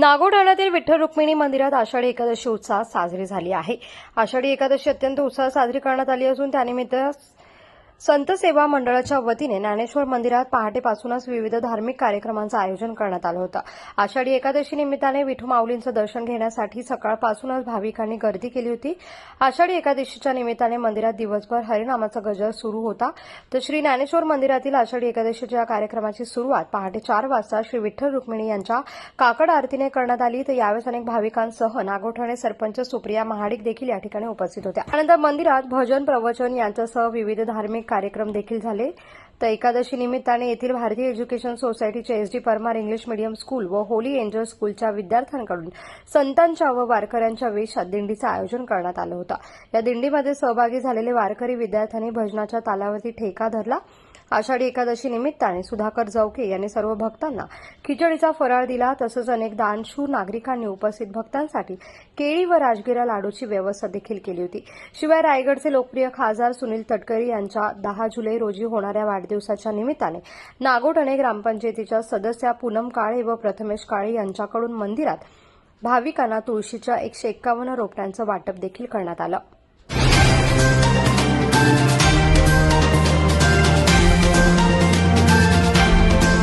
नागोठाण्यातील विठ्ठल रुक्मिणी मंदिरात आषाढी एकादशी उत्साहात साजरी झाली आहे. आषाढी एकादशी अत्यंत उत्साहात साजरी करण्यात आली असून त्यानिमित्त संत सेवा मंडळाच्या वतीने ज्ञानेश्वर मंदिरात पहाटेपासूनच विविध धार्मिक कार्यक्रमांचं आयोजन करण्यात आलं होतं. आषाढी एकादशी निमित्ताने विठू माऊलींचं दर्शन घेण्यासाठी सकाळपासूनच भाविकांनी गर्दी केली होती. आषाढी एकादशीच्या निमित्ताने मंदिरात दिवसभर हरिनामाचा गजर सुरू होता. तर श्री ज्ञानेश्वर मंदिरातील आषाढी एकादशीच्या कार्यक्रमाची सुरुवात पहाटे चार वाजता श्री विठ्ठल रुक्मिणी यांच्या काकड आरतीने करण्यात आली. तर यावेळेस अनेक भाविकांसह नागोठणे सरपंच सुप्रिया महाडिक देखील या ठिकाणी उपस्थित होत्या. त्यानंतर मंदिरात भजन प्रवचन यांच्यासह विविध धार्मिक कार्यक्रम देखील झाले. तर एकादशी निमित्ताने येथील भारतीय एज्युकेशन सोसायटीच्या S D Parmar English medium school व होली एंजल स्कूलच्या विद्यार्थ्यांकडून संतांच्या व वारकऱ्यांच्या वेशात दिंडीचं आयोजन करण्यात आलं होतं. या दिंडीमध्ये सहभागी झालेले वारकरी विद्यार्थ्यांनी भजनाच्या तालावरती ठेका धरला. आषाढी एकादशी निमित्ताने सुधाकर जवके यांनी सर्व भक्तांना खिचडीचा फराळ दिला. तसंच अनेक दानशूर नागरिकांनी उपस्थित भक्तांसाठी केळी व राजगिरा लाडूची व्यवस्था देखील केली होती. शिवाय रायगडचे लोकप्रिय खासदार सुनील तटकरे यांच्या दहा जुलै रोजी होणाऱ्या वाढदिवसाच्या निमित्ताने नागोठणे ग्रामपंचायतीच्या सदस्या पूनम काळे व प्रथमेश काळे यांच्याकडून मंदिरात भाविकांना तुळशीच्या एकशे एक्कावन्न रोपट्यांचं वाटप देखील करण्यात आलं.